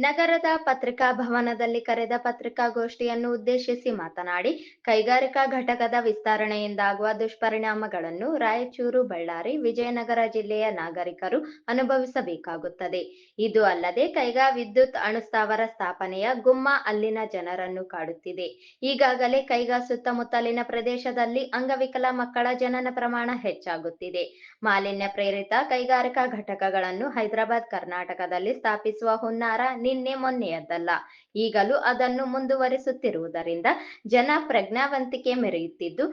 ನಗರದ ಪತ್ರಿಕಾ ಭವನದಲ್ಲಿ ಕರೆದ ಪತ್ರಿಕಾಗೋಷ್ಠಿಯನ್ನು ಉದ್ದೇಶಿಸಿ ಮಾತನಾಡಿ, ಕೈಗಾರಿಕಾ ಘಟಕದ ವಿಸ್ತರಣೆಯಿಂದಾಗುವ ದುಷ್ಪರಿಣಾಮಗಳನ್ನು ರಾಯಚೂರು, ಬಳ್ಳಾರಿ, ವಿಜಯನಗರ ಜಿಲ್ಲೆಯ ನಾಗರಿಕರು ಅನುಭವಿಸಬೇಕಾಗುತ್ತದೆ. ಇದು ಅಲ್ಲದೆ ಕೈಗಾ ವಿದ್ಯುತ್ ಅಣುಸ್ಥಾವರ ಸ್ಥಾಪನೆಯ ಗುಮ್ಮ ಅಲ್ಲಿನ ಜನರನ್ನು ಕಾಡುತ್ತಿದೆ. ಈಗಾಗಲೇ ಕೈಗಾ ಸುತ್ತಮುತ್ತಲಿನ ಪ್ರದೇಶದಲ್ಲಿ ಅಂಗವಿಕಲ ಮಕ್ಕಳ ಜನನ ಪ್ರಮಾಣ ಹೆಚ್ಚಾಗುತ್ತಿದೆ. ಮಾಲಿನ್ಯ ಪ್ರೇರಿತ ಕೈಗಾರಿಕಾ ಘಟಕಗಳನ್ನು ಹೈದರಾಬಾದ್, ಕರ್ನಾಟಕದಲ್ಲಿ ಸ್ಥಾಪಿಸುವ ಹುನ್ನಾರ ನಿನ್ನೆ ಮೊನ್ನೆಯದ್ದಲ್ಲ ಈಗಲೂ ಅದನ್ನು ಮುಂದುವರಿಸುತ್ತಿರುವುದರಿಂದ ಜನ ಪ್ರಜ್ಞಾವಂತಿಕೆ ಮೆರೆಯುತ್ತಿದ್ದು,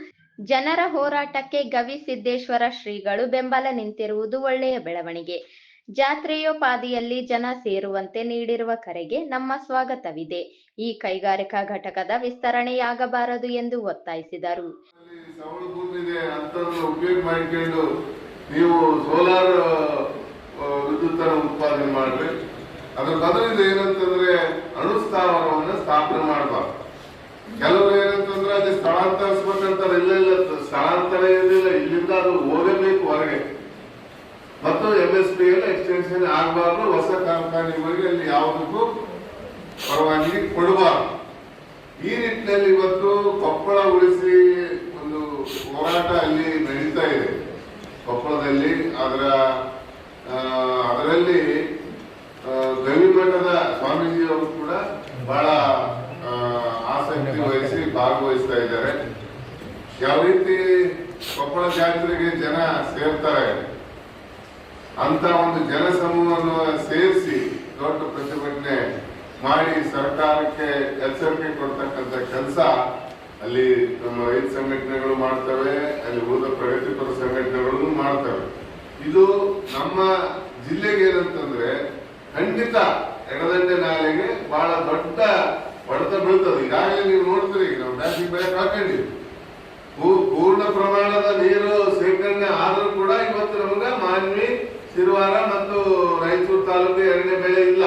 ಜನರ ಹೋರಾಟಕ್ಕೆ ಗವಿ ಸಿದ್ದೇಶ್ವರ ಶ್ರೀಗಳು ಬೆಂಬಲ ನಿಂತಿರುವುದು ಒಳ್ಳೆಯ ಬೆಳವಣಿಗೆ. ಜಾತ್ರೆಯೋಪಾದಿಯಲ್ಲಿ ಜನ ಸೇರುವಂತೆ ನೀಡಿರುವ ಕರೆಗೆ ನಮ್ಮ ಸ್ವಾಗತವಿದೆ. ಈ ಕೈಗಾರಿಕಾ ಘಟಕದ ವಿಸ್ತರಣೆಯಾಗಬಾರದು ಎಂದು ಒತ್ತಾಯಿಸಿದರು. ನೀವು ಸೋಲಾರ್ ವಿದ್ಯುತ್ ಉತ್ಪಾದನೆ ಮಾಡ್ರಿ. ಅದ್ರ ಬದಲಿಂದ ಏನಂತಂದ್ರೆ ಅಣುಸ್ಥಾವರವನ್ನ ಸ್ಥಾಪನೆ ಮಾಡಬಾರ್ದು. ಕೆಲವರು ಏನಂತಂದ್ರೆ ಅದೇ ಸ್ಥಳಾಂತರಿಸ್ಬೇಕಂತಾರೆ. ಇಲ್ಲ ಇಲ್ಲ, ಸ್ಥಳಾಂತರ ಇರಲಿಲ್ಲ ಇಲ್ಲಿಂದ ಅದು ಹೋಗಬೇಕು ಹೊರಗೆ. ಮತ್ತು ಎಂ ಎಸ್ ಪಿ ಎಲ್ಲ ಎಕ್ಸ್ಟೆನ್ಷನ್ ಆಗಬಾರ್ದು. ಹೊಸ ಕಾರ್ಖಾನೆಗಳಿಗೆ ಅಲ್ಲಿ ಯಾವುದಕ್ಕೂ ಪರವಾನಗಿ ಕೊಡಬಾರ್ದು. ಈ ನಿಟ್ಟಿನಲ್ಲಿ ಇವತ್ತು ಕೊಪ್ಪಳ ಉಳಿಸಿ ಒಂದು ಹೋರಾಟ ಅಲ್ಲಿ ನಡೀತಾ ಇದೆ. ಕೊಪ್ಪಳದಲ್ಲಿ ಅದರ ಅದರಲ್ಲಿ ಆ, ಗವಿಮಠದ ಸ್ವಾಮೀಜಿಯವರು ಕೂಡ ಬಹಳ ಆ, ಆಸಕ್ತಿ ವಹಿಸಿ ಭಾಗವಹಿಸ್ತಾ ಇದ್ದಾರೆ ಯಾವ ರೀತಿ ಕೊಪ್ಪಳ ಜಾತ್ರೆಗೆ ಜನ ಸೇರ್ತಾರೆ? ಅಂತ ಒಂದು ಜನಸಮೂಹವನ್ನು ಸೇರಿಸಿ ದೊಡ್ಡ ಪ್ರತಿಭಟನೆ ಮಾಡಿ ಸರ್ಕಾರಕ್ಕೆ ಎಚ್ಚರಿಕೆ ಕೊಡ್ತಕ್ಕಂಥ ಕೆಲಸ ಅಲ್ಲಿ ನಮ್ಮ ರೈತ ಸಂಘಟನೆಗಳು ಮಾಡ್ತವೆ, ಅಲ್ಲಿ ಉಳಿದ ಪ್ರಗತಿಪರ ಸಂಘಟನೆಗಳು ಮಾಡ್ತವೆ. ಇದು ನಮ್ಮ ಜಿಲ್ಲೆಗೆ ಏನಂತಂದ್ರೆ ಖಂಡಿತ ಎಡದಂಡೆ ನಾಲೆಗೆ ಬಹಳ ದೊಡ್ಡ ಹೊಡೆತ ಬೀಳ್ತದೆ. ಈಗಾಗಲೇ ನೀವು ನೋಡ್ತೀರಿ ನಾವು ಬ್ಯಾಂಕಿಂಗ್ ಬೇರೆ ಹಾಕೊಂಡಿವಿ ಪೂ- ಪೂರ್ಣ ಪ್ರಮಾಣದ ನೀರು ಶೇಖರಣೆ ಆದರೂ ಕೂಡ ಇವತ್ತು ನಮ್ಗೆ ಮಾನ್ವಿ ಸಿರುವಾರ ಮತ್ತು ರಾಯಚೂರು ತಾಲೂಕು ಎರಡನೇ ಬೆಳೆ ಇಲ್ಲ.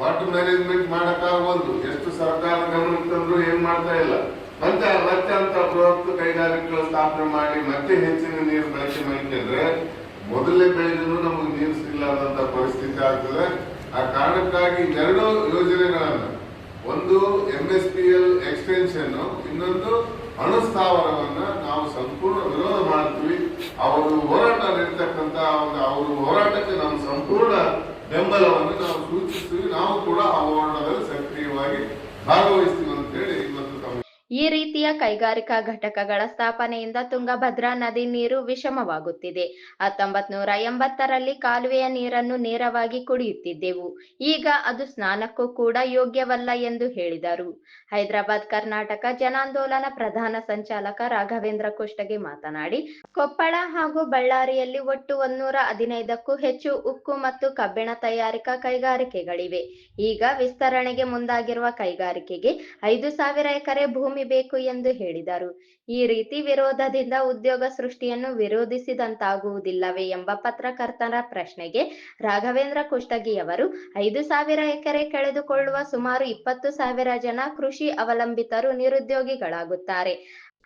ವಾಟರ್ ಮ್ಯಾನೇಜ್ಮೆಂಟ್ ಮಾಡಕ್ಕಾಗಬಹುದು ಎಷ್ಟು ಸರ್ಕಾರ ಗಮನಕ್ಕೆ ತಂದ್ರು ಏನ್ ಮಾಡ್ತಾ ಇಲ್ಲ. ಮತ್ತೆ ಮತ್ತೆ ಅಂತ ಬೃಹತ್ ಕೈಗಾರಿಕೆಗಳು ಸ್ಥಾಪನೆ ಮಾಡಿ ಮತ್ತೆ ಹೆಚ್ಚಿನ ನೀರು ಬಳಕೆ ಮಾಡಿಕೊಂಡ್ರೆ ಮೊದಲೇ ಬೆಳೆದ್ರು ನಮಗೆ ನೀರು ಸಿಗಲಾರ್ದಂತ ಪರಿಸ್ಥಿತಿ ಆಗ್ತದೆ. ಆ ಕಾರಣಕ್ಕಾಗಿ ಎರಡು ಯೋಜನೆಗಳನ್ನ ಒಂದು M S P L extension ಇನ್ನೊಂದು ಅಣುಸ್ಥಾವರವನ್ನ ನಾವು ಸಂಪೂರ್ಣ ವಿರೋಧ ಮಾಡ್ತೀವಿ. ಅವರು ಹೋರಾಟ ನಡೀತಕ್ಕಂತ ಒಂದು ಅವರು ಹೋರಾಟಕ್ಕೆ ನಮ್ಮ ಸಂಪೂರ್ಣ ಬೆಂಬಲವನ್ನು ನಾವು ಸೂಚಿಸ್ತೀವಿ. ನಾವು ಕೂಡ ಆ ಹೋರಾಟದಲ್ಲಿ ಸಕ್ರಿಯವಾಗಿ ಭಾಗವಹಿಸ್ತೀವಿ ಅಂತ ಹೇಳಿ ಇವತ್ತು ಈ ರೀತಿಯ ಕೈಗಾರಿಕಾ ಘಟಕಗಳ ಸ್ಥಾಪನೆಯಿಂದ ತುಂಗಭದ್ರಾ ನದಿ ನೀರು ವಿಷಮವಾಗುತ್ತಿದೆ. ಹತ್ತೊಂಬತ್ ನೂರ ಎಂಬತ್ತರಲ್ಲಿ ಕಾಲುವೆಯ ನೀರನ್ನು ನೇರವಾಗಿ ಕುಡಿಯುತ್ತಿದ್ದೆವು. ಈಗ ಅದು ಸ್ನಾನಕ್ಕೂ ಕೂಡ ಯೋಗ್ಯವಲ್ಲ ಎಂದು ಹೇಳಿದರು. ಹೈದರಾಬಾದ್, ಕರ್ನಾಟಕ ಜನಾಂದೋಲನ ಪ್ರಧಾನ ಸಂಚಾಲಕ ರಾಘವೇಂದ್ರ ಕುಷ್ಟಗಿ ಮಾತನಾಡಿ, ಕೊಪ್ಪಳ ಹಾಗೂ ಬಳ್ಳಾರಿಯಲ್ಲಿ ಒಟ್ಟು ಒಂದೂರ ಹದಿನೈದಕ್ಕೂ ಹೆಚ್ಚು ಉಕ್ಕು ಮತ್ತು ಕಬ್ಬಿಣ ತಯಾರಿಕಾ ಕೈಗಾರಿಕೆಗಳಿವೆ. ಈಗ ವಿಸ್ತರಣೆಗೆ ಮುಂದಾಗಿರುವ ಕೈಗಾರಿಕೆಗೆ ಐದು ಸಾವಿರ ಎಕರೆ ಭೂಮಿ ಬೇಕು ಎಂದು ಹೇಳಿದರು. ಈ ರೀತಿ ವಿರೋಧದಿಂದ ಉದ್ಯೋಗ ಸೃಷ್ಟಿಯನ್ನು ವಿರೋಧಿಸಿದಂತಾಗುವುದಿಲ್ಲವೇ ಎಂಬ ಪತ್ರಕರ್ತರ ಪ್ರಶ್ನೆಗೆ ರಾಘವೇಂದ್ರ ಕುಷ್ಟಗಿಯವರು ಐದು ಸಾವಿರ ಎಕರೆ ಕಳೆದುಕೊಳ್ಳುವ ಸುಮಾರು ಇಪ್ಪತ್ತು ಸಾವಿರ ಜನ ಕೃಷಿ ಅವಲಂಬಿತರು ನಿರುದ್ಯೋಗಿಗಳಾಗುತ್ತಾರೆ.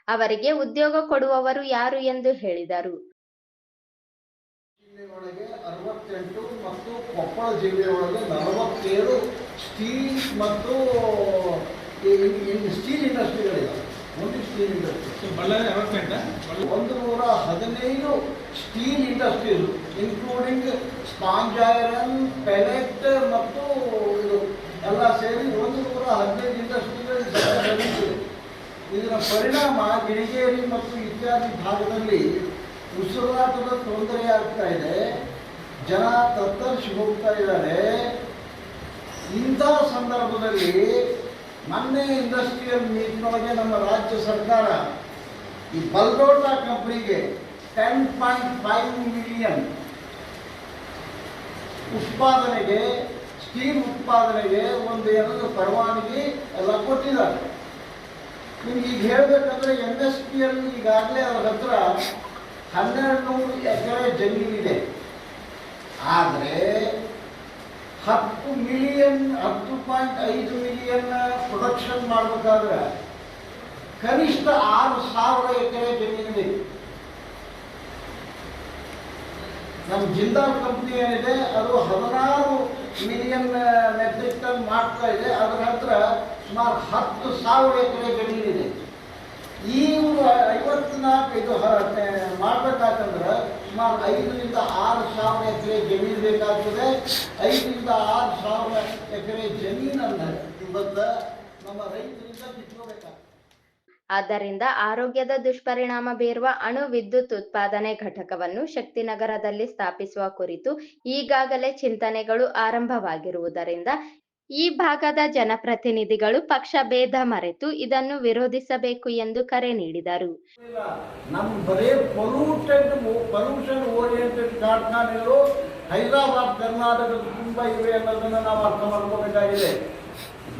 ಅವರಿಗೆ ಉದ್ಯೋಗ ಕೊಡುವವರು ಯಾರು ಎಂದು ಹೇಳಿದರು. ಕೊಪ್ಪಳ ಜಿಲ್ಲೆಯೊಳಗೆ ನಲವತ್ತೇಳು ಸ್ಟೀಲ್ ಮತ್ತು ಸ್ಟೀಲ್ ಇಂಡಸ್ಟ್ರಿಗಳಿವೆ ಒಂದು ಸ್ಟೀಲ್ ಇಂಡಸ್ಟ್ರಿ ಬಳ್ಳಾರಿ ಅರವತ್ತೆಂಟ? ಒಂದು ನೂರ ಹದಿನೈದು steel industries including sponge iron pellet ಮತ್ತು ಇದು ಎಲ್ಲ ಸೇರಿ ಒಂದು ನೂರ ಹದಿನೈದು ಇಂಡಸ್ಟ್ರಿಗಳು ಇದರ ಪರಿಣಾಮ ಗಿರಿಗೇರಿ ಮತ್ತು ಇತ್ಯಾದಿ ಭಾಗದಲ್ಲಿ ಉಸಿರಾಟದ ತೊಂದರೆ ಆಗ್ತಾ ಇದೆ. ಜನ ತತ್ತರಿಸಿ ಹೋಗ್ತಾ ಇದ್ದಾರೆ. ಇಂಥ ಸಂದರ್ಭದಲ್ಲಿ ಮೊನ್ನೆ ಇಂಡಸ್ಟ್ರಿಯಲ್ ಮೀಟ್ನೊಳಗೆ ನಮ್ಮ ರಾಜ್ಯ ಸರ್ಕಾರ ಈ ಬಲ್ಡೋಟಾ ಕಂಪ್ನಿಗೆ ಟೆನ್ ಪಾಯಿಂಟ್ ಫೈವ್ ಮಿಲಿಯನ್ ಉತ್ಪಾದನೆಗೆ ಸ್ಟೀಲ್ ಉತ್ಪಾದನೆಗೆ ಒಂದು ಎರಡು ಪರವಾನಗಿ ಎಲ್ಲ ಕೊಟ್ಟಿದ್ದಾರೆ. ನಿಮ್ಗೆ ಈಗ ಹೇಳಬೇಕಂದ್ರೆ ಎನ್ ಎಸ್ ಪಿ ಅಲ್ಲಿ ಈಗಾಗಲೇ ಅದರ ಹತ್ರ ಹನ್ನೆರಡು ನೂರು ಎಕರೆ ಜಮೀನಿದೆ. ಆದರೆ ಹತ್ತು ಮಿಲಿಯನ್ ಹತ್ತು ಪಾಯಿಂಟ್ ಐದು ಮಿಲಿಯನ್ ಪ್ರೊಡಕ್ಷನ್ ಮಾಡಬೇಕಾದ್ರೆ ಕನಿಷ್ಠ ಆರು ಸಾವಿರ ಎಕರೆ ಜಮೀನು ಬೇಕು. ನಮ್ಮ ಜಿಂದಾಲ್ ಕಂಪ್ನಿ ಏನಿದೆ, ಅದು ಹದಿನಾರು ಮಿಲಿಯನ್ ಮೆಟ್ರಿಕ್ ಟನ್ ಮಾಡ್ತಾ ಇದೆ. ಅದರ ಹತ್ರ ಸುಮಾರು ಹತ್ತು ಸಾವಿರ ಎಕರೆ ಜಮೀನಿದೆ. ಈ ಒಂದು ಐವತ್ನಾಲ್ಕು ಇದು ಹ- ಮಾಡ್ಬೇಕಾತಂದ್ರೆ ಸುಮಾರು ಐದರಿಂದ ಆರು ಸಾವಿರ ಎಕರೆ ಜಮೀನು ಬೇಕಾಗ್ತದೆ. ಐದರಿಂದ ಆರು ಸಾವಿರ ಎಕರೆ ಜಮೀನನ್ನು ಇವತ್ತು ನಮ್ಮ ರೈತರಿಂದ ಬಿಟ್ಕೋಬೇಕಾಗ್ತದೆ ಆದ್ದರಿಂದ ಆರೋಗ್ಯದ ದುಷ್ಪರಿಣಾಮ ಬೀರುವ ಅಣು ವಿದ್ಯುತ್ ಉತ್ಪಾದನೆ ಘಟಕವನ್ನು ಶಕ್ತಿನಗರದಲ್ಲಿ ಸ್ಥಾಪಿಸುವ ಕುರಿತು ಈಗಾಗಲೇ ಚಿಂತನೆಗಳು ಆರಂಭವಾಗಿರುವುದರಿಂದ ಈ ಭಾಗದ ಜನಪ್ರತಿನಿಧಿಗಳು ಪಕ್ಷ ಭೇದ ಮರೆತು ಇದನ್ನು ವಿರೋಧಿಸಬೇಕು ಎಂದು ಕರೆ ನೀಡಿದರು. ಹೈದರಾಬಾದ್ ಕರ್ನಾಟಕ ತುಂಬ ಇವೆ ಅನ್ನೋದನ್ನು ನಾವು ಅರ್ಥ ಮಾಡ್ಕೋಬೇಕಾಗಿದೆ.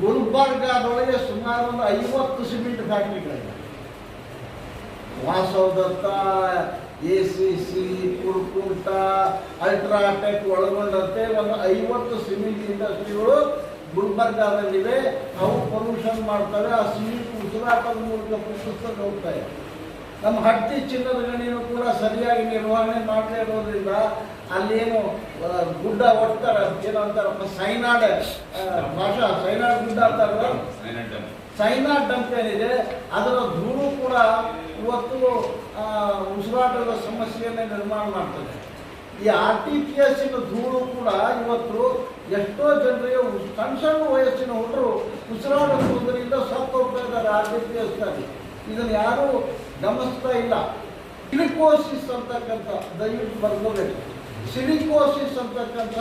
ಗುಲ್ಬರ್ಗಾದೊಳಗೆ ಸುಮಾರು ಒಂದು ಐವತ್ತು cement ಫ್ಯಾಕ್ಟ್ರಿಗಳಿವೆ. Vasavadatta, A C C, Kurkunta, UltraTech ಒಳಗೊಂಡಂತೆ ಒಂದು ಐವತ್ತು ಸಿಮೆಂಟ್ ಇಂಡಸ್ಟ್ರಿಗಳು ಗುಲ್ಬರ್ಗಾದಲ್ಲಿವೆ ಅವು ಪೊಲ್ಯೂಷನ್ ಮಾಡ್ತವೆ ಆ ಸಿಮೆಂಟ್ ಉಸಿರಾಟದ ಮೂಲಕ ಪುಸ್ತಕ ಹೋಗ್ತಾ ಇದೆ ನಮ್ಮ ಹಟ್ಟಿ ಚಿನ್ನದ ಗಣಿಯನ್ನು ಕೂಡ ಸರಿಯಾಗಿ ನಿರ್ವಹಣೆ ಮಾಡದೇ ಇರೋದ್ರಿಂದ ಅಲ್ಲೇನು ಗುಡ್ಡ ಹೊಡ್ತಾರೆ ಏನೋ ಅಂತಾರಪ್ಪ ಸೈನಾಡ್ ಭಾಷಾ ಸೈನಾಡ್ ಗುಡ್ಡ ಅಂತಾರಲ್ಲ? ಸೈನಾಡ್ ಡಂಪ್ ಏನಿದೆ ಅದರ ಧೂಳು ಕೂಡ ಇವತ್ತು ಉಸಿರಾಟದ ಸಮಸ್ಯೆಯನ್ನೇ ನಿರ್ಮಾಣ ಮಾಡ್ತದೆ. ಈ ಆರ್ ಟಿ ಪಿ ಎಸ್ಸಿನ ಧೂಳು ಕೂಡ ಇವತ್ತು ಎಷ್ಟೋ ಜನರಿಗೆ ಸಣ್ಣ ಸಣ್ಣ ವಯಸ್ಸಿನ ಹುಡುಗರು ಉಸಿರಾಡುವುದರಿಂದ ಸತ್ತು ಹೋಗ್ತಾ ಇದ್ದಾರೆ ಆರ್ ಟಿ ಪಿ ಎಸ್ನಲ್ಲಿ ಇದನ್ನು ಯಾರೂ ಗಮನಿಸ್ತಾ ಇಲ್ಲ. ಸಿಲಿಕೋಸಿಸ್ ಅಂತಕ್ಕಂಥ ದಯವಿಟ್ಟು ಬರ್ಕೋಬೇಕು. ಸಿಲಿಕೋಸಿಸ್ ಅಂತಕ್ಕಂಥ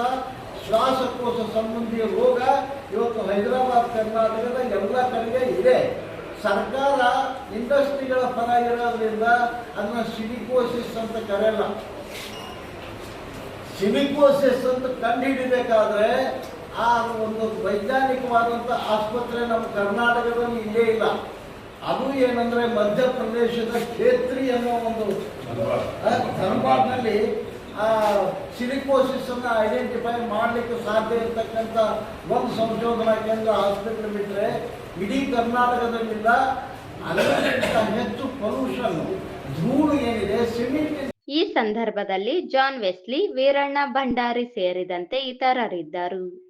ಶ್ವಾಸಕೋಶ ಸಂಬಂಧಿ ರೋಗ ಇವತ್ತು ಹೈದರಾಬಾದ್, ಕರ್ನಾಟಕದ ಎಲ್ಲ ಕಡೆಗೆ ಇದೆ. ಸರ್ಕಾರ ಇಂಡಸ್ಟ್ರಿಗಳ ಪರ ಇರೋದ್ರಿಂದ ಅದನ್ನ ಸಿಲಿಕೋಸಿಸ್ ಅಂತ ಕರೆಯಲ್ಲ. ಸಿಲಿಕೋಸಿಸ್ ಅಂತ ಕಂಡುಹಿಡಿಬೇಕಾದ್ರೆ ಆ ಒಂದು ವೈಜ್ಞಾನಿಕವಾದಂಥ ಆಸ್ಪತ್ರೆ ನಮ್ಮ ಕರ್ನಾಟಕದಲ್ಲಿ ಇಲ್ಲೇ ಇಲ್ಲ. ಅದು ಏನಂದ್ರೆ ಮಧ್ಯಪ್ರದೇಶದ ಖೇತ್ರಿ ಅನ್ನೋ ಒಂದು ಆ, ಧರ್ಮಾಡ್ನಲ್ಲಿ ಆ ಸಿಲಿಕೋಸಿಸ್ ಅನ್ನ ಐಡೆಂಟಿಫೈ ಮಾಡಲಿಕ್ಕೆ ಸಾಧ್ಯ ಇರತಕ್ಕಂಥ ಒಂದು ಸಂಶೋಧನಾ ಕೇಂದ್ರ ಹಾಸ್ಪಿಟಲ್ ಬಿಟ್ಟರೆ ಇಡೀ ಕರ್ನಾಟಕದಲ್ಲಿಲ್ಲ. ಅದಕ್ಕಿಂತ ಹೆಚ್ಚು ಪೊಲ್ಯೂಷನ್ ಧೂಳು ಏನಿದೆ ಸಿಮೆಂಟ್ ಈ ಸಂದರ್ಭದಲ್ಲಿ ಜಾನ್ ವೆಸ್ಲಿ ವೀರಣ್ಣ ಭಂಡಾರಿ ಸೇರಿದಂತೆ ಇತರರಿದ್ದರು.